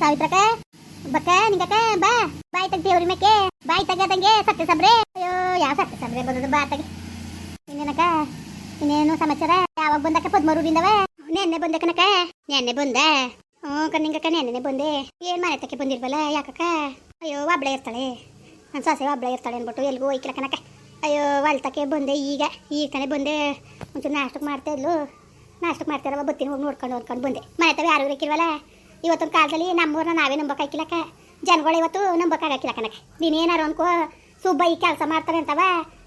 ಸಾವಿತ್ರಕ ಬಕ್ಕ ನಿಂಗಕ್ಕ ಬಾ. ಬಾಯ್ ತಗ ದೇವ್ರಿ ಮೇಕೆ, ಬಾಯ್ ತಗದಂಗೆ ಸತ್ಯ ಸಬ್ರೆ. ಅಯ್ಯೋ, ಯಾವ ಸತ್ಯ ಸಬ್ರೆ ಬಂದದ ಬಾ ತಗ ಇನ್ನೇನಕ ಇನ್ನೇನು ಸಮಾಚಾರ? ಯಾವಾಗ ಬಂದಕ್ಕ ಪದ್ಮರೂರಿಂದವ ನೆನ್ನೆ ಬಂದ ಕನಕ ನೆನ್ನೆ ಬಂದ. ಹ್ಞೂ ಕಣ್ಣಿಂಗಕ್ಕ ನೆನ್ನೆ ಬಂದೆ. ಏನ್ ಮನೆ ತಕ್ಕೆ ಬಂದಿರ್ಬಲ್ಲ ಯಾಕಕ್ಕ? ಅಯ್ಯೋ ಒಬ್ಳೆ ಇರ್ತಾಳೆ. ನನ್ನ ಸೊಸೆ ಒಬ್ಳೆ ಇರ್ತಾಳೆ ಅಂದ್ಬಿಟ್ಟು ಎಲ್ಗೂ ಹೋಯ್ಕಿಲ್ಲ ಅಯ್ಯೋ ಹೊಲ್ತಕ್ಕೆ ಬಂದೆ ಈಗ ಈಗ ತಾನೇ ಬಂದೆ. ಒಂಚೂರು ನಾಷ್ಟಕ್ಕೆ ಮಾಡ್ತಾ ಇದ್ಲು. ನಾಷ್ಟಕ್ಕೆ ಮಾಡ್ತಾರವ ಬತ್ತೀನಿ ಹೋಗಿ ನೋಡ್ಕೊಂಡು ನೋಡ್ಕೊಂಡು ಬಂದೆ. ಮನೆ ತವ ಯಾರು ಇರಕ್ಕಿಲ್ವಲ್ಲ ಇವತ್ತೊಂದು ಕಾಲದಲ್ಲಿ ನಮ್ಮೂರ ನಾವೇ ನಂಬಕ್ಕಾಗಿಲ್ಲಕ್ಕ ಜನಗಳು ಇವತ್ತು ನಂಬಕ್ಕಾಗಕ್ಕಿಲ್ಲ ಕನಕ ನೀನೇನಾರು ಅನ್ಕೋ, ಸುಬ್ಬ ಈ ಕೆಲಸ ಮಾಡ್ತಾರೆ ಅಂತವ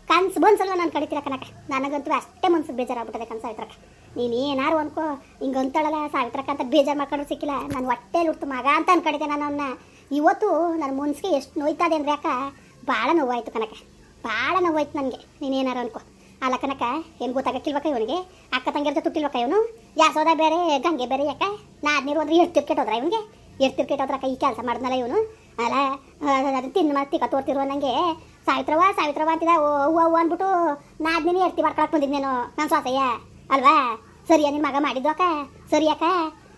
ಕನ್ಸು ಬನ್ಸಲ್ಲ ನಾನು ಕಡಿತೀರ ಕನಕ ನನಗಂತೂ ಅಷ್ಟೇ ಮನ್ಸು ಬೇಜಾರಾಗ್ಬಿಟ್ಟದೆ ಕನ್ಸ ಸಾವಿತ್ರಕ್ಕ. ನೀನು ಏನಾರು ಅನ್ಕೋ ಹಿಂಗೆ ಅಂತಳಲ್ಲ ಅಂತ ಬೇಜಾರು ಮಾಡ್ಕೊಂಡು ಸಿಕ್ಕಿಲ್ಲ. ನಾನು ಹೊಟ್ಟೆಲಿ ಲುಟ್ಟು ಮಗ ಅಂತ ಅನ್ಕೊಂಡಿದ್ದೆ ನಾನು ಅವನ್ನ ಇವತ್ತು ನನ್ನ ಮನ್ಸಿಗೆ ಎಷ್ಟು ನೋಯ್ತದೆ ಅಂದ್ರೆ ಯಾಕೆ ಭಾಳ ನೋವಾಯ್ತು ಕನಕ ಭಾಳ ನೋವಾಯ್ತು ನನಗೆ. ನೀನೇನಾರು ಅನ್ಕೋ. ಅಲ್ಲ ಕನಕ ಏನು ಗೊತ್ತಾಗಕ್ಕಿಲ್ವಕ್ಕ ಇವನಿಗೆ? ಅಕ್ಕ ತಂಗಿರ ಜೊತೆ ತುಟ್ಟಿಲ್ವಕ್ಕ ಇವನು? ಯಾಸೋದ ಬೇರೆ, ಗಂಗೆ ಬೇರೆ ಯಾಕ? ನಾದ್ನೀರು ಅಂದ್ರೆ ಎಷ್ಟು ತಿರ್ಕೆಟ್ಟೋದ್ರ ಇವನಿಗೆ? ಎಷ್ಟು ತಿರ್ಕೆಟ್ಟೋದ್ರಕ್ಕ ಈ ಕೆಲಸ ಮಾಡಿದ್ನಲ್ಲ ಇವನು? ಅಲ್ಲ ಅದನ್ನ ತಿನ್ನು ಮಾಡಿ ತಿಕ್ಕ ತೋರ್ತಿರುವ ನನಗೆ ಸಾವಿತ್ರವ ಸಾವಿತ್ರವ ಅಂತಿದ, ಓ, ಹೂವು ಹೂವು ಅಂದ್ಬಿಟ್ಟು ನಾದ್ನೇನೆ ಎರ್ತಿ ಮಾಡ್ಕೊಳಕ್ ಬಂದಿದ್ದು ನಾನು ನನ್ನ ಸ್ವಾಸಯ್ಯ ಅಲ್ವಾ? ಸರಿಯಾ ನಿನ್ನ ಮಗ ಮಾಡಿದ್ದು ಅಕ್ಕ ಸರಿ ಅಕ್ಕ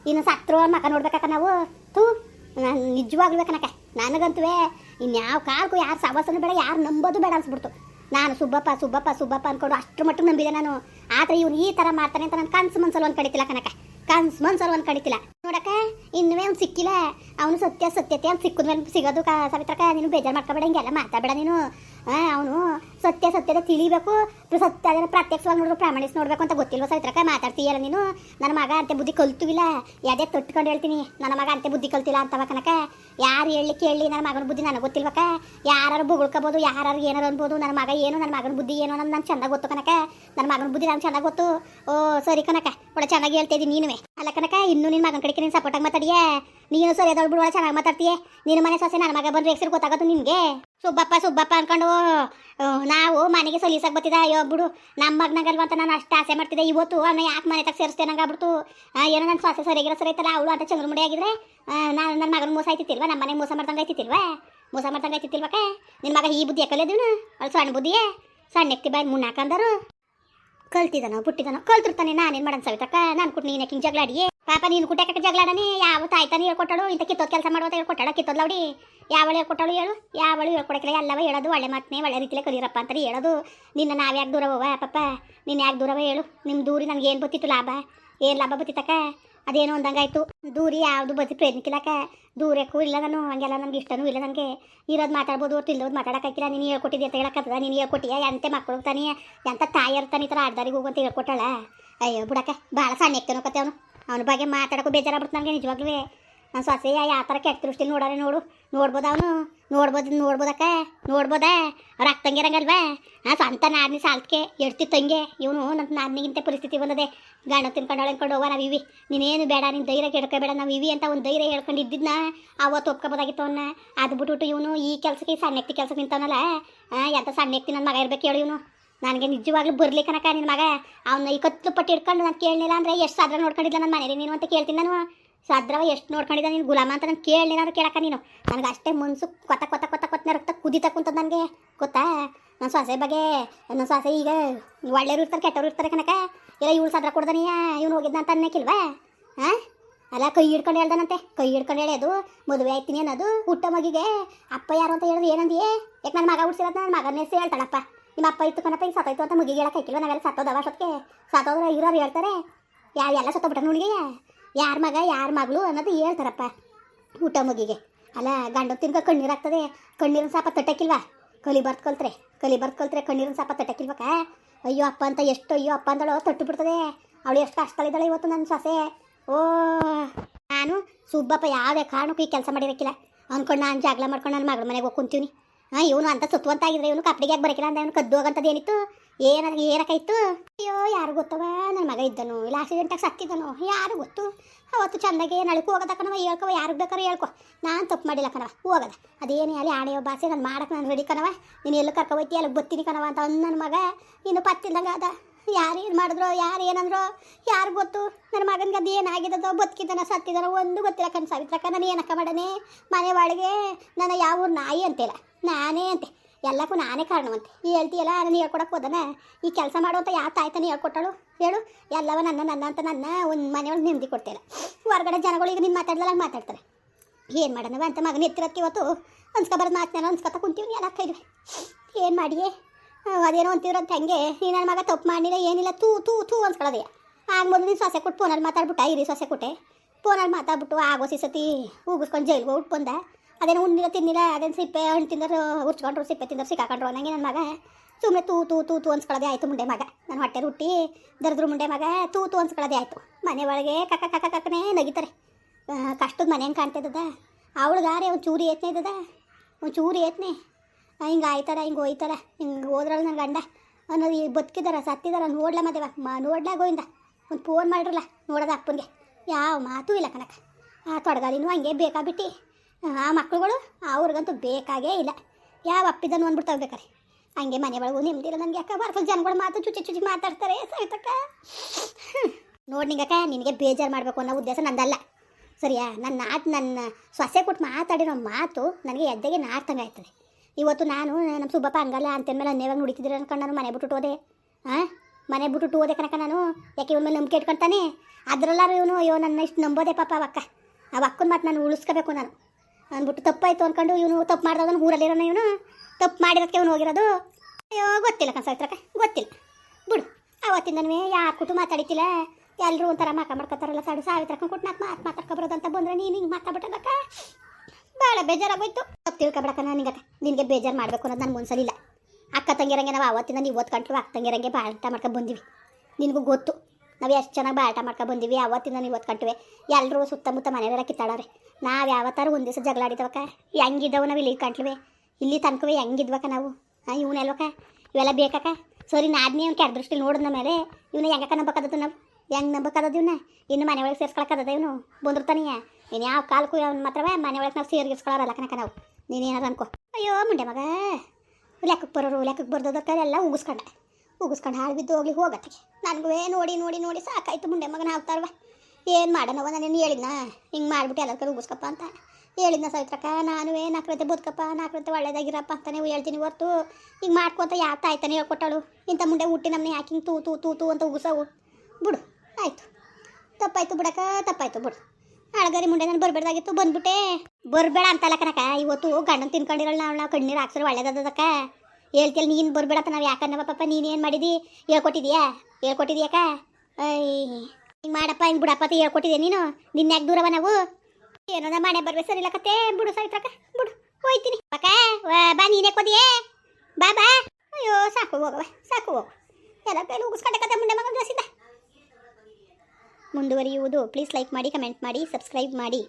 ಇನ್ನು ಸತ್ರು ಮಗ ನೋಡ್ಬೇಕಕ್ಕ ನಾವು? ತೂ ನಾನು ನಿಜವಾಗ್ಲೂ ಕನಕ ನನಗಂತೂ ಇನ್ಯಾವ ಕಾಲಕ್ಕೂ ಯಾರು ಸವಾಸನೂ ಬೇಡ, ಯಾರು ನಂಬೋದು ಬೇಡ ಅನ್ಸ್ಬಿಡ್ತು. ನಾನು ಸುಬ್ಬಪ್ಪ ಸುಬ್ಬಪ್ಪ ಸುಬ್ಬಪ್ಪ ಅನ್ಕೊಂಡು ಅಷ್ಟ್ರ ಮಟ್ಟಿಗೆ ನಂಬಿದೆ ನಾನು. ಆದ್ರೆ ಇವ್ನು ಈ ಥರ ಮಾಡ್ತಾನೆ ಅಂತ ನಾನು ಕನ್ಸು ಮನ್ಸಲ್ಲಿ ಒಂದು ಕಡಿತಿಲ್ಲ ಕನಕ ಕನ್ಸು ಮನ್ಸಲ್ಲಿ ಒಂದು ಕಡಿತಿಲ್ಲ. ನೋಡಕ್ಕ, ಇನ್ನುವೇ ಅವ್ನು ಸಿಕ್ಕಿಲ್ಲ. ಅವನು ಸತ್ಯ, ಸತ್ಯತೆ ಅವ್ನು ಸಿಕ್ಕಿದ ಮೇಲೆ ಸಿಗೋದು ಕ ಸವಿತ್ರಕ ನೀನು ಬೇಜಾರು ಮಾಡ್ಕೊಬೇಡ, ಹಿಂಗೆಲ್ಲ ಮಾತಾಡಬೇಡ ನೀನು. ಅವನು ಸತ್ಯ ಸತ್ಯದ ತಿಳಿಬೇಕು. ಸತ್ಯ ಅದನ್ನ ಪ್ರತ್ಯಕ್ಷವಾಗಿ ನೋಡಿದ್ರು, ಪ್ರಾಮಾಣಿಸಿ ನೋಡಬೇಕು ಅಂತ ಗೊತ್ತಿಲ್ವ ಸವಿತ್ರಕ ಮಾತಾಡ್ತೀಯಲ್ಲ ನೀನು. ನನ್ನ ಮಗ ಅಂತೆ ಬುದ್ಧಿ ಕಲ್ತುವಿಲ್ಲ. ಯಾವುದೇ ತೊಟ್ಕೊಂಡು ಹೇಳ್ತೀನಿ, ನನ್ನ ಮಗ ಅಂತೆ ಬುದ್ಧಿ ಕಲ್ತಿಲ್ಲ ಅಂತ ಕನಕ ಯಾರು ಹೇಳಿ ಕೇಳಿ ನನ್ನ ಮಗನ ಬುದ್ಧಿ ನನಗೆ ಗೊತ್ತಿಲ್ವಕ್ಕ? ಯಾರು ಬುಗುಳ್ಕೋಬೋದು ಯಾರು ಏನಾರು ಅನ್ಬೋದು, ನನ್ನ ಮಗ ಏನು, ನನ್ನ ಮಗನ ಬುದ್ಧಿ ಏನು ನನ್ನ ನಾನು ಚೆನ್ನಾಗಿ ಗೊತ್ತು ಕನಕ. ನನ್ನ ಮಗನ ಬುದ್ಧಿ ನಾನು ಚೆನ್ನಾಗಿ ಗೊತ್ತು. ಓ, ಸರಿ ಕನಕ, ಒಳ್ಳೆ ಚೆನ್ನಾಗಿ ಹೇಳ್ತಾ ಇದ್ದೀನಿ ನೀನುವೆ. ಅಲ್ಲ ಕನಕ ಇನ್ನು ನಿನ್ನ ಮಗನ ಕಡೆಗೆ ನೀನು ಸಪೋರ್ಟಾಗಿ ಮಾತಾಡಿಯೇ? ನೀನು ಸರಿ ಅದೊಳ್ ಬಿಡುವ ಚೆನ್ನಾಗಿ ಮಾತಾಡ್ತೀಯ? ನಿನ್ನ ಮನೆ ಸೊಸೆ ನನ್ನ ಮಗ ಬಂದ್ರೆ ಹೆಸರು ಗೊತ್ತಾಗತ್ತು ನಿಮಗೆ ಸುಬ್ಬಪ್ಪ ಸುಬ್ಬಪ್ಪ ಅನ್ಕೊಂಡು ನಾವು ಮನೆಗೆ ಸಲೀಸಾಗಿ ಬತ್ತಿದ ಅಯ್ಯೋ, ಬಿಡು. ನಮ್ಮ ಮಗನಾಗಲ್ವ ಅಂತ ನಾನು ಅಷ್ಟು ಆಸೆ ಮಾಡ್ತಿದ್ದೆ. ಇವತ್ತು ಅವನ ಯಾಕೆ ಮನೆ ತಗ ಸೇರಿಸ್ತೇನೆ ನಂಗೆ ಆಗ್ಬಿಡ್ತು? ಏನೋ ನನ್ನ ಸೊಸೆ ಸರಿಯಾಗಿರೋ ಸರಿ ಐತಲ್ಲ, ಅವಳು ಅಂತ ಚಂದ್ರಮುಡಿ ಆಗಿದ್ರೆ ನಾನು ನನ್ನ ಮಗನ ಮೋಸ ಆಯ್ತಿತ್ತಿಲ್ವ? ನಮ್ಮ ಮನೆ ಮೋಸ ಮಾಡ್ದಂಗೆ ಆಯ್ತಿತ್ತಿಲ್ವ? ಮೋಸ ಮಾಡ್ದಂಗೆ ಆಯ್ತಿತ್ತಿಲ್ವಕ್ಕೆ ನಿನ್ನ ಮಗ ಈ ಬುದ್ಧಿ ಯಾಕಲ್ಲದೀವನು ಅವಳು ಸಣ್ಣ ಬುದ್ಧಿಯೇ? ಸಣ್ಣ ಎಕ್ತಿ ಬಾಯಿ ಮುನ್ನಾಕಂದರು ಕಲ್ತಿದ್ದಾನೋ ಪುಟ್ಟಿದಾನೋ ಕಲ್ತಿರ್ತಾನೆ ನಾನೇನು ಮಾಡನ್ ಸವಿತಕ್ಕ ನಾನು ಕುಟ್ ನೀನು ಹಿಂಗೆ ಜಗಳಾಡಿ ಪಾಪ ನೀನು ಕುಟ್ಯಾಕ ಜಗಳಾಡನೆ? ಯಾವ ತಾಯ್ತಾನೆ ಹೇಳ್ಕೊಟ್ಟಳು? ಇಂಥ ಕಿತ್ತೋದ್ ಕೆಲಸ ಮಾಡುವ ಹೇಳ್ಕೊಟ್ಟಾಳ? ಕಿತ್ತೋದ್ ಲೌಡಿ ಯಾವಳು ಹೇಳ್ಕೊಟ್ಟಳು ಹೇಳು? ಯಾವಳು ಹೇಳ್ಕೊಡಕ್ಕಿಲ್ಲ? ಎಲ್ಲವ ಹೇಳೋದು ಒಳ್ಳೆ ಮಾತನೇ, ಒಳ್ಳೆ ರೀತಿಲೇ ಕಲಿಯರಪ್ಪ ಅಂತಾರೆ ಹೇಳೋದು. ನಿನ್ನ ನಾವು ಯಾಕೆ ದೂರವ ಪಾಪ? ನೀನು ಯಾಕೆ ದೂರವ ಹೇಳು? ನಿಮ್ಮ ದೂರಿ ನನಗೆ ಏನು ಬತ್ತಿತ್ತು ಲಾಭ? ಏನು ಲಾಭ ಬತ್ತಿತ್ತಕ್ಕ ಅದೇನೋ ಅಂದಂಗಾಯ್ತು. ದೂರಿ ಯಾವುದು ಬತ್ತಿ ಪ್ರಯತ್ನಿಕ್ಕಿಲ್ಲಕ್ಕ ದೂರಕ್ಕೂ ಇಲ್ಲ ನಾನು, ಹಂಗೆಲ್ಲ ನಮ್ಗೆ ಇಷ್ಟನೂ ಇಲ್ಲ ನನಗೆ. ಇರೋದು ಮಾತಾಡ್ಬೋದು ಅವ್ರು ಇಲ್ಲೋದು ಮಾತಾಡೋಕ್ಕಾಗಿಲ್ಲ. ನೀನು ಹೇಳ್ಕೊಟ್ಟಿದ್ದೆ ಅಂತ ಹೇಳಕ್ಕತ್ತದ. ನೀನು ಹೇಳ್ಕೊಟ್ಟಿಯ? ಎಂತೆ ಮಕ್ಕಳು ತಾನೆ ಎಂತ ತಾಯಿ ತಾನೆ ಈ ಥರ ಆಡ್ದಾರಿಗೆ ಹೋಗು ಅಂತ ಹೇಳ್ಕೊಟ್ಟಾಳ. ಅಯ್ಯೋ ಬಿಡಕ್ಕೆ ಭಾಳ ಸಣ್ಣ ಎಕ್ತೇನೋ ಕತೆ ಅವನು. ಅವನ ಬಗ್ಗೆ ಮಾತಾಡೋಕ್ಕೂ ಬೇಜಾರಾಗ್ಬಿಡ್ತು ನನಗೆ ನಿಜವಾಗ್ಲೂ ನನ್ನ ಸೊಸೆ ಯಾವ ಥರ ಕೆಟ್ಟ ದೃಷ್ಟಿ ನೋಡಾರೆ ನೋಡು. ನೋಡ್ಬೋದು ಅವನು. ನೋಡ್ಬೋದು ನೋಡ್ಬೋದಕ್ಕ. ನೋಡ್ಬೋದಾ. ಅವ್ರು ಅಕ್ಕಂಗಿರಂಗಲ್ವಾ ಆ ಸ್ವಂತ ನಾದಿನಿ ಸಾಲ್ತ್ಕೆ ತಂಗೆ. ಇವನು ನನ್ನ ನಾದಿನಿಗಿಂತ ಪರಿಸ್ಥಿತಿ ಬಂದದೆ. ಗಂಡ ತಿನ್ಕೊಂಡು ಅನ್ಕೊಂಡು ಹೋಗ ನಾವು ಇವಿ. ನೀನೇನು ಬೇಡ, ನೀನು ಧೈರ್ಯ ಕೆಡ್ಕೋಬೇಡ, ನಾವು ಇವಿ ಅಂತ ಒಂದು ಧೈರ್ಯ ಹೇಳ್ಕೊಂಡು ಇದ್ದಿದ್ನ, ಅವತ್ತು ಒಪ್ಕೋಬೋದಾಗಿತ್ತು ಅವನ್ನ ಅದು ಬಿಟ್ಬಿಟ್ಟು ಇವನು ಈ ಕೆಲಸಕ್ಕೆ ಸಣ್ಣ ಎಕ್ತಿ ಕೆಲಸಕ್ಕೆ ನಿಂತವನಲ್ಲ? ಎಂಥ ಸಣ್ಣ ಎಕ್ತಿ ನನ್ನ ಮಗ ಇರ್ಬೇಕು ಹೇಳಿ ಇವನು. ನನಗೆ ನಿಜವಾಗ್ಲೂ ಬರಲಿ ಕನಕ ನಿನ್ನ ಮಗ. ಅವನ್ನ ಈ ಕತ್ತಲು ಪಟ್ಟಿ ಇಟ್ಕೊಂಡು ನಾನು ಕೇಳಲಿಲ್ಲ ಅಂದರೆ ಎಷ್ಟು ಸಾಧನ ನೋಡ್ಕೊಂಡಿಲ್ಲ ನನ್ನ ಮನೇಲಿ ನೀನು ಅಂತ ಕೇಳ್ತೀನಿ ನಾನು. ಸಾದ್ರವ ಎಷ್ಟು ನೋಡ್ಕೊಂಡಿದ್ದ ನೀನು? ಗುಲಾಮ ಅಂತ ನಾನು ಕೇಳಲಿಲ್ಲ ಅಂದ್ರೆ ಕೇಳಕ್ಕ ನೀನು? ನನಗೆ ಅಷ್ಟೇ ಮನ್ಸು ಕೊತ್ತ ಕೊತ್ತ ಕೊತ್ತ ಕೊತ್ತನೆ ರಕ್ತ ಕುದಿತಾ ಕುಂತದ ನನಗೆ. ಗೊತ್ತಾ? ನನ್ನ ಸೊಸೆ ಬಗ್ಗೆ ನನ್ನ ಸೊಸೆ ಈಗ ಒಳ್ಳೆಯವ್ರು ಇರ್ತಾರೆ, ಕೆಟ್ಟವ್ರು ಇರ್ತಾರೆ ಕನಕ ಇಲ್ಲ, ಇವಳು ಸದ್ರ ಕೊಡ್ದಾನೀಯ ಇವನು ಹೋಗಿದ್ದ ಅಂತ ಅನ್ನಕ್ಕಿಲ್ವಾ ಹಾಂ ಅಲ್ಲ, ಕೈ ಹಿಡ್ಕೊಂಡು ಹೇಳ್ದಾನಂತೆ. ಕೈ ಹಿಡ್ಕೊಂಡು ಹೇಳೋದು, ಮದುವೆ ಆಯ್ತೀನಿ ಅನ್ನೋದು. ಹುಟ್ಟ ಮಗಿಗೆ ಅಪ್ಪ ಯಾರು ಅಂತ ಹೇಳಿದ್ರು ಏನಂದಿಯೇ? ಯಾಕೆ ನನ್ನ ಮಗ ಹುಡ್ಸಿರೋದು ನನ್ನ ಮಗನ ಹೇಳ್ತಾಳಪ್ಪ. ನಿಮ್ಮ ಅಪ್ಪ ಇತ್ತು ಕಣಪ್ಪ ಈಗ ಸತ್ತೋಯ್ತು ಅಂತ ಮುಗಿಗೆ ಹೇಳಕ್ಕೆ ಹಾಕಿಲ್ವ? ನಾವೆಲ್ಲ ಸತ್ತೋದವ ಅಷ್ಟೊತ್ತಿಗೆ? ಸತ್ತೋದ್ರೆ ಇರೋರು ಹೇಳ್ತಾರೆ. ಯಾ, ಎಲ್ಲ ಸತ್ತೋಗ್ಬಿಟ್ಟ ನುಳಿಗೆ ಯಾರ ಮಗ, ಯಾರ ಮಗಳು ಅನ್ನೋದು ಹೇಳ್ತಾರಪ್ಪ ಊಟ ಮುಗಿಗೆ. ಅಲ್ಲ ಗಂಡ ತಿನ್ಕ ಕಣ್ಣೀರು ಆಗ್ತದೆ. ಕಣ್ಣೀರಿನ ಸಾಪ ತಟ್ಟಕ್ಕಿಲ್ವಾ ಕಲಿ ಬರ್ದು ಕಲ್ತ್ರೆ, ಕಲಿ ಬರ್ದು ಕಲ್ತ್ರೆ ಕಣ್ಣೀರಿನ ಸಾಪ ತಟ್ಟಕ್ಕಿಲ್ವಕ್ಕ ಅಯ್ಯೋ, ಅಪ್ಪ ಅಂತ ಎಷ್ಟು, ಅಯ್ಯೋ, ಅಪ್ಪ ಅಂದಳು ತಟ್ಟು ಬಿಡ್ತದೆ ಅವಳು ಎಷ್ಟು ಕಷ್ಟದಲ್ಲಿದ್ದಾಳೆ ಇವತ್ತು ನನ್ನ ಸೊಸೆ. ಓ, ನಾನು ಸುಬ್ಬಪ್ಪ ಯಾವುದೇ ಕಾರಣಕ್ಕೂ ಈ ಕೆಲಸ ಮಾಡಿರಕ್ಕಿಲ್ಲ ಅಂದ್ಕೊಂಡು ನಾನು ಜಾಗಲ ಮಾಡ್ಕೊಂಡು ನನ್ನ ಮಗಳ ಮನೆಗೆ ಹೋಗಿ ಕುಂತೀವಿ ಹಾಂ ಇವನು ಅಂತ ಸುತ್ತುವಂತ ಆಗಿದ್ರೆ ಇವನು ಕಪ್ಪಡಿಗೆ ಬರಕಿಲ್ಲ ಅಂತ ಇವನು ಕದ್ದು ಹೋಗಂಥದ್ದು ಏನಿತ್ತು ಏನ ಏನಕ್ಕಾಯ್ತು ಅಯ್ಯೋ, ಯಾರು ಗೊತ್ತವ? ನನ್ನ ಮಗ ಇದ್ದನು. ಇಲ್ಲ ಆಕ್ಸಿಡೆಂಟಾಗಿ ಸತ್ತಿದ್ದನು ಯಾರು ಗೊತ್ತು? ಅವತ್ತು ಚಂದಾಗೆ ನಳಕು ಹೋಗದ ಕಣವ ಹೇಳ್ಕವ ಯಾರಿಗೆ ಬೇಕಾದ್ರೆ ಹೇಳ್ಕೊ. ನಾನು ತಪ್ಪು ಮಾಡಿಲ್ಲ ಕಣವ ಹೋಗದ. ಅದೇನೇ ಅಲ್ಲಿ ಆಣೆಯೋ ಭಾಷೆ ನಾನು ಮಾಡಕ್ಕೆ ನಾನು ರೆಡಿ ಕಣವ ನೀನು ಎಲ್ಲಿ ಕರ್ಕೊ ಹೋಯ್ತಿ? ಅಲ್ಲಿಗೆ ಬತ್ತೀನಿ ಕಣವ ಅಂತ ನನ್ನ ಮಗ. ಇನ್ನು ಪತ್ತಿಲ್ದಂಗೆ ಅದ ಯಾರು ಏನು ಮಾಡಿದ್ರು, ಯಾರು ಏನಂದ್ರು, ಯಾರು ಗೊತ್ತು? ನನ್ನ ಮಗನಿಗೆ ಅದು ಏನಾಗಿದ್ದದೋ ಬದುಕಿದ್ದಾನ, ಸತ್ತಿದ್ದಾನ ಒಂದು ಗೊತ್ತಿಲ್ಲ ಕಣ್ ಸಾವಿತ್ರಕ್ಕ. ನಾನು ಏನಕ್ಕ ಮಾಡನೆ ಮನೆ ಒಳಗೆ ನನ್ನ ಯಾವ ನಾಯಿ ಅಂತಿಲ್ಲ ನಾನೇ ಅಂತೆ. ಎಲ್ಲಕ್ಕೂ ನಾನೇ ಕಾರಣವಂತೆ. ಈ ಹೇಳ್ತೀಯಲ್ಲ ನಾನು ಹೇಳ್ಕೊಡಕ್ಕೆ ಹೋದನ? ಈ ಕೆಲಸ ಮಾಡುವಂತ ಯಾವ ತಾಯ್ತಾನೆ ಹೇಳ್ಕೊಟ್ಟಳು? ಹೇಳು. ಎಲ್ಲವ ನನ್ನ ನನ್ನ ಅಂತ ನನ್ನ ಒಂದು ಮನೆಯೊಳಗೆ ನೆಮ್ಮದಿ ಕೊಡ್ತೇನೆ. ಹೊರಗಡೆ ಜನಗಳು ಈಗ ನೀನು ಮಾತಾಡ್ದಲ್ಲ ಮಾತಾಡ್ತಾರೆ. ಏನು ಮಾಡೋಣ ಅಂತ ಮಗನ ಎತ್ತಿರೋದಕ್ಕೆ ಇವತ್ತು? ಅನ್ಸ್ಕೊಬಾರ್ದು ಮಾತನ್ನ ಅನ್ಸ್ಕೊತ ಕುಂತೀವಿ ಎಲ್ಲ ಕೈದ್ವಿ ಏನು ಮಾಡಿಯೇ? ಅದೇನೋ ಅಂತೀವ್ರಂತ ಹಂಗೆ. ಈ ನನ್ನ ಮಗ ತಪ್ಪು ಮಾಡಿಲ್ಲ, ಏನಿಲ್ಲ ತೂ ತೂ ತೂ ಅನ್ಸ್ಕೊಳ್ಳೋದೆ ಆಗ ಮೊದಲು ನೀನು ಸೊಸೆ ಕೊಟ್ಟು ಫೋನಲ್ಲಿ ಮಾತಾಡ್ಬಿಟ್ಟ, ಇರಿ ಸೊಸೆ ಕೊಟ್ಟೆ. ಫೋನಲ್ಲಿ ಮಾತಾಡ್ಬಿಟ್ಟು, ಆಗೋಸಿ ಸತಿ ಉಗಿಸ್ಕೊಂಡು ಜೈಲ್ಗೆ ಹೋಗ್ಬಿಟ್ಟು ಬಂದ ಅದೇನೋ ಉಣ್ಣಿಲ್ಲ ತಿನ್ನಿಲ್ಲ ಅದೇನು ಸಿಪ್ಪೆ ಹಣ್ಣು ತಿಂದರು ಉರ್ಚ್ಕೊಂಡ್ರು ಸಿಪ್ಪೆ ತಿಂದರು, ಸಿಕ್ಕಾಕೊಂಡ್ರು ನನಗೆ ನನ್ನ ಮಗ. ಸುಮ್ಮನೆ ತೂ ತೂ ತೂ ತೂ ಅನ್ಸ್ಕೊಳ್ಳೋದೇ ಆಯಿತು ಮುಂಡೆ ಮಗ. ನನ್ನ ಹೊಟ್ಟೆ ರೊಟ್ಟಿ ದರದ್ರು ಮುಂಡೆ ಮಗ, ತೂ ತೂ ಅನ್ಸ್ಕೊಳ್ಳೋದೇ ಆಯಿತು. ಮನೆ ಒಳಗೆ ಕಕ್ಕ ಕಕ್ಕ ಕಕ್ಕನೇ ನಗಿತಾರೆ. ಕಷ್ಟದ ಮನೆ ಹೆಂಗೆ ಕಾಣ್ತಿದ್ದದ ಅವಳಿಗಾರೆ ಒಂದು ಚೂರಿ ಏತ್ನೆ ಇದ್ದದ? ಒಂದು ಚೂರಿ ಏತ್ನೆ ಹಿಂಗೆ ಆಯ್ತಾರ ಹಿಂಗೆ ಹೋಯ್ತಾರ ಹಿಂಗೆ ಹೋದ್ರಲ್ಲ ನನ್ನ ಗಂಡ. ಅನ್ನೋದು ಈಗ ಬದುಕಿದಾರ, ಸತ್ತಿದಾರ, ನೋಡ್ಲ ಮದೇವ, ಮ, ನೋಡ್ಲ ಗೋಯಿಂದ ಒಂದು ಫೋನ್ ಮಾಡ್ರಲ್ಲ, ನೋಡೋದ ಅಪ್ಪನಿಗೆ. ಯಾವ ಮಾತೂ ಇಲ್ಲ ಕನಕ ಆ ತೊಡಗಾಲಿನೂ ಹಂಗೆ ಬೇಕಾಬಿಟ್ಟು. ಆ ಮಕ್ಳುಗಳು ಅವ್ರಿಗಂತೂ ಬೇಕಾಗೇ ಇಲ್ಲ. ಯಾವ ಅಪ್ಪಿದ್ದನ್ನು ಅಂದ್ಬಿಡ್ತಾವೆ ಬೇಕಾರೆ. ಹಂಗೆ ಮನೆ ಒಳಗೂ ನೆಮ್ಮದಿಲ್ಲ ನನಗೆ ಅಕ್ಕ. ಬರ್ಫಲ್ ಜನಗಳು ಮಾತು ಚುಚ್ಚಿ ಚುಚ್ಚಿ ಮಾತಾಡ್ತಾರೆ. ಸವಿತಕ್ಕ ನೋಡಿ ನಿಂಗಕ್ಕ, ನಿನಗೆ ಬೇಜಾರು ಮಾಡಬೇಕು ಅನ್ನೋ ಉದ್ದೇಶ ನಂದಲ್ಲ. ಸರಿಯಾ? ನನ್ನ ನಾಟ್ ನನ್ನ ಸೊಸೆ ಕೊಟ್ಟು ಮಾತಾಡಿರೋ ಮಾತು ನನಗೆ ಎದ್ದೆಗೆ ನಾಡ್ತಂಗೆ ಆಯ್ತದೆ. ಇವತ್ತು ನಾನು, ನಮ್ಮ ಸುಬ್ಬಪ್ಪ ಹಂಗಲ್ಲ ಅಂತಂದ್ಮೇಲೆ ನೇವಾಗ ನುಡಿತಿದ್ರೆ ಅನ್ಕೊಂಡು ನಾನು ಮನೆ ಬಿಟ್ಟು ಹೋದೆ. ಹಾಂ ಮನೆ ಬಿಟ್ಟು ಹೋದೆ ಕನಕ ನಾನು. ಯಾಕೆ ಇವನ ಮೇಲೆ ನಂಬಿಕೆ ಇಟ್ಕೊಳ್ತಾನೆ ಅದರಲ್ಲಾರು ಇವನು, ಅಯ್ಯೋ ನನ್ನ ಇಷ್ಟು ನಂಬೋದೆ ಪಾಪ ಅವಕ್ಕ. ಆ ಅಕ್ಕನ ಮಾತು ನಾನು ಉಳಿಸ್ಕೋಬೇಕು ನಾನು. ಅಂದ್ಬಿಟ್ಟು ತಪ್ಪಾಯ್ತು ಅಂದ್ಕೊಂಡು ಇವನು ತಪ್ಪು ಮಾಡ್ದವನು ಊರಲ್ಲಿರೋನ ಇವನು. ತಪ್ಪು ಮಾಡಿರೋದಕ್ಕೆ ಇವನು ಹೋಗಿರೋದು. ಅಯ್ಯೋ, ಗೊತ್ತಿಲ್ಲ ಕನ್ಸತ್ರಕ್ಕ ಗೊತ್ತಿಲ್ಲ. ಬಿಡು. ಅವತ್ತಿಂದನೂ ಯಾರು ಕುಟು ಮಾತಾಡಿತಿಲ್ಲ? ಎಲ್ಲರೂ ಒಂಥರ ಮಾಕ ಮಾಡ್ಕೊತಾರಲ್ಲ ಸಾಡು. ಸಾವಿತ್ರಕ್ಕ ಕೊಟ್ಟು ನಾಲ್ಕು ಮಾತು ಮಾತಾಡ್ಕೊಬರೋದು ಅಂತ ಬಂದ್ರೆ ನೀನು ಹಿಂಗೆ ಮಾತಾಡ್ಬಿಟ್ಟದಕ್ಕ ಭಾಳ ಬೇಜಾರಾಗೋಯ್ತು. ತಪ್ಪು ತಿಳ್ಕೊಬಿಡಕ್ಕ ನಿನಗಕ್ಕ ನಿನಗೆ ಬೇಜಾರು ಮಾಡಬೇಕು ಅನ್ನೋದು ನನ್ನ ಮುನ್ಸಲಿಲ್ಲ ಅಕ್ಕ ತಂಗಿರಂಗೆ ನಾವು ಅವತ್ತಿಂದ ನೀವು ಓದ್ಕೊಂಡ್ರು, ಅಕ್ಕ ತಂಗಿರಂಗೆ ಬಾಳ್ಟ ಮಾಡ್ಕೊಂಡು ಬಂದಿವಿ. ನಿನಗೂ ಗೊತ್ತು. ನಾವು ಎಷ್ಟು ಚೆನ್ನಾಗಿ ಬಾಳ್ಟ ಮಾಡ್ಕೊಂಡು ಬಂದಿವಿ ಅವತ್ತಿಂದ ನೀವು ಓದ್ಕೊಂಡ್ವಿ ಎಲ್ಲರೂ ಸುತ್ತಮುತ್ತ ಮನೆಯವರ ಕಿತ್ತಾಡೋರೆ ನಾವು ಯಾವತ್ತಾರು ಒಂದು ದಿವಸ ಜಗಳಾಡಿದವಕ್ಕ ಹೆಂಗಿದ್ದವು ನಾವು ಇಲ್ಲಿ ಕಂಟ್ಲುವೆ ಇಲ್ಲಿ ತನಕವೇ ಹೆಂಗಿದ್ವಕ್ಕ ನಾವು? ಹಾಂ ಇವನೆಲ್ವಕ್ಕ ಇವೆಲ್ಲ ಬೇಕಕ್ಕ? ಸರಿ, ನಾದ್ನೇ ಅವ್ನು ಕೆಟ್ಟ ದೃಷ್ಟಿ ನೋಡಿದ ಮೇಲೆ. ಇವನು ಹೆಂಗಕ್ಕ ನಂಬಕ್ಕದತ್ತು ನಾವು? ಹೆಂಗೆ ನಂಬಕ್ಕದ ಇವನ್ನ ಇನ್ನು ಮನೆ ಒಳಗೆ ಸೇರ್ಸ್ಕೊಳಕ್ಕದ ಇವನು ಬಂದಿರ್ತಾನೆಯ ಇನ್ನು ಯಾವ ಕಾಲಕ್ಕೂ ಅವ್ನು ಮಾತ್ರವೇ ಮನೆ ಒಳಗೆ ನಾವು ಸೇರ್ಗಿಸ್ಕೊಳ್ಳೋರಲ್ಲ ಕನಕ ನಾವು. ನೀನೇನಾದ್ರು ಅನ್ಕೋ. ಅಯ್ಯೋ, ಮುಂಡೆ ಮಗ. ಲೆಕ್ಕಕ್ಕೆ ಬರೋರು ಲೆಕ್ಕಕ್ಕೆ ಬರ್ದೋದಕ್ಕೆಲ್ಲ ಉಗಿಸ್ಕೊಂಡೆ. ಉಗಿಸ್ಕೊಂಡು ಹಾಳು ಬಿದ್ದು ಹೋಗ್ಲಿ ಹೋಗತ್ತಿಗೆ ನನಗೂ ನೋಡಿ ನೋಡಿ ನೋಡಿ, ಸಾಕಾಯ್ತು ಮುಂಡೆ ಮಗನ ಆಗ್ತಾರವ ಏನು ಮಾಡೋಣವ ನಾನೇನು ಹೇಳಿದ್ನ? ಹಿಂಗೆ ಮಾಡ್ಬಿಟ್ಟು ಕಡೆ ಉಗಿಸ್ಕಪ್ಪ ಅಂತ ಹೇಳಿದ್ನ ಸವಿತ್ರಕ್ಕ. ನಾನು ನಾಲ್ಕರತೆ ಬದುಕಪ್ಪ ನಾಲ್ಕರತೆ ಒಳ್ಳೇದಾಗಿರಪ್ಪ ಅಂತಾನೆ ಹೇಳ್ತೀನಿ ಹೊರ್ತು. ಹಿಂಗೆ ಮಾಡ್ಕೊಂತ ಯಾವ ತಾಯ್ತಾನೆ ಹೇಳ್ಕೊಟ್ಟಳು. ಇಂಥ ಮುಂಡೆ ಹುಟ್ಟಿ ನಮ್ಮನೆ ಯಾಕೆ ಹಿಂಗೆ ತೂ ತೂ ತೂ ತೂ ಅಂತ ಉಗಿಸವು? ಬಿಡು, ಆಯಿತು. ತಪ್ಪಾಯ್ತು ಬಿಡಕ್ಕ, ತಪ್ಪಾಯ್ತು ಬಿಡು. ಅಳಗರಿ ಮುಂಡೆ ನಾನು ಬರಬೇಡ್ದಾಗಿತ್ತು, ಬಂದ್ಬಿಟ್ಟೆ. ಬರಬೇಡ ಅಂತಲ್ಲ ಕನಕ ಇವತ್ತು ಗಂಡನ ತಿನ್ಕೊಂಡಿರಲ್ಲ ನಾವು ಕಣ್ಣೀರು ಹಾಕ್ಸಿದ್ರೆ ಒಳ್ಳೇದದಕ್ಕ ಹೇಳ್ತಿಯಲ್ಲ ನೀನು ಬರಬೇಡ ಅಂತ ನಾವು ಯಾಕನ್ನವ ಪಾಪ ನೀನು ಏನು ಮಾಡಿದಿ? ಹೇಳ್ಕೊಟ್ಟಿದ್ಯಾ? ಹೇಳ್ಕೊಟ್ಟಿದ್ಯಾಕ ಹಿಂಗೆ ಮಾಡಪ್ಪ, ಹಿಂಗೆ ಬಿಡಪ್ಪ ಅಂತ ಹೇಳ್ಕೊಟ್ಟಿದ್ಯಾ ನೀನು? ನಿನ್ನ ಯಾಕೆ ದೂರವ ನಾವು? ಏನೋ ಮನೆ ಬರ್ಬೇಕು ಸರಿ ಕತೆ ಬಿಡು ಸವಿತ್ರಕ್ಕ ಬಿಡು, ಹೋಯ್ತೀನಿ. ಪಕ್ಕ ಬಾ, ನೀನೇ ಕೊದಿಯೇ? ಬಾ ಬಾ. ಅಯ್ಯೋ, ಸಾಕು ಹೋಗವ ಸಾಕು ಹೋಗು ಎಲ್ಲ ಕೈಲಿ ಉಗಿಸ್ಕೊಂಡೆ ಕತೆ ಮುಂದೆ ಮಗನ ಜಾಸ್ತಿದ ಮುಂದುವರಿಯುವುದು ಪ್ಲೀಸ್ ಲೈಕ್ ಮಾಡಿ ಕಮೆಂಟ್ ಮಾಡಿ ಸಬ್ಸ್ಕ್ರೈಬ್ ಮಾಡಿ.